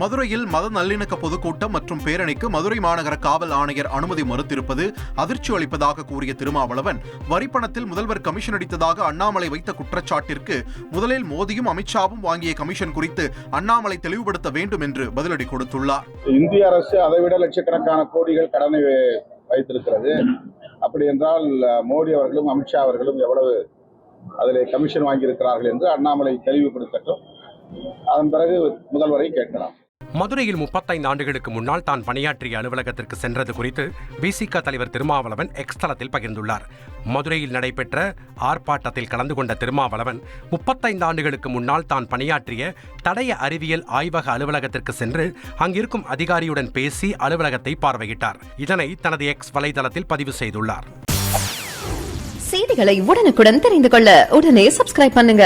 மதுரையில் மத நல்லிணக்க பொதுக்கூட்டம் மற்றும் பேரணிக்கு மதுரை மாநகர காவல் ஆணையர் அனுமதி மறுத்திருப்பது அதிர்ச்சி அளிப்பதாக கூறிய திருமாவளவன் வரிப்பணத்தில் முதல்வர் கமிஷன் அடித்ததாக அண்ணாமலை வைத்த குற்றச்சாட்டிற்கு முதலில் மோடியும் அமித்ஷாவும் வாங்கிய கமிஷன் குறித்து அண்ணாமலை தெளிவுபடுத்த வேண்டும் என்று பதிலடி கொடுத்துள்ளார். இந்திய அரசு அதைவிட லட்சக்கணக்கான கோடிகள் கடனை வைத்திருக்கிறது. அப்படி என்றால் மோடி அவர்களும் அமித்ஷா அவர்களும் எவ்வளவு அதில் கமிஷன் வாங்கியிருக்கிறார்கள் என்று அண்ணாமலை தெளிவுபடுத்தட்டும். அதன் பிறகு முதல்வரை கேட்கலாம். மதுரையில் முப்பத்தைந்து ஆண்டுகளுக்கு முன்னால் தான் பணியாற்றிய அலுவலகத்திற்கு சென்றது குறித்து பிசிக தலைவர் திருமாவளவன் எக்ஸ் தளத்தில் பகிர்ந்துள்ளார். மதுரையில் நடைபெற்ற ஆர்ப்பாட்டத்தில் கலந்து கொண்ட திருமாவளவன் முப்பத்தைந்து ஆண்டுகளுக்கு முன்னால் தான் பணியாற்றிய தடய அறிவியல் ஆய்வக அலுவலகத்திற்கு சென்று அங்கிருக்கும் அதிகாரியுடன் பேசி அலுவலகத்தை பார்வையிட்டார். இதனை தனது எக்ஸ் வலைதளத்தில் பதிவு செய்துள்ளார். செய்திகளை உடனுக்குடன் தெரிந்து கொள்ள உடனே சப்ஸ்கிரைப் பண்ணுங்க.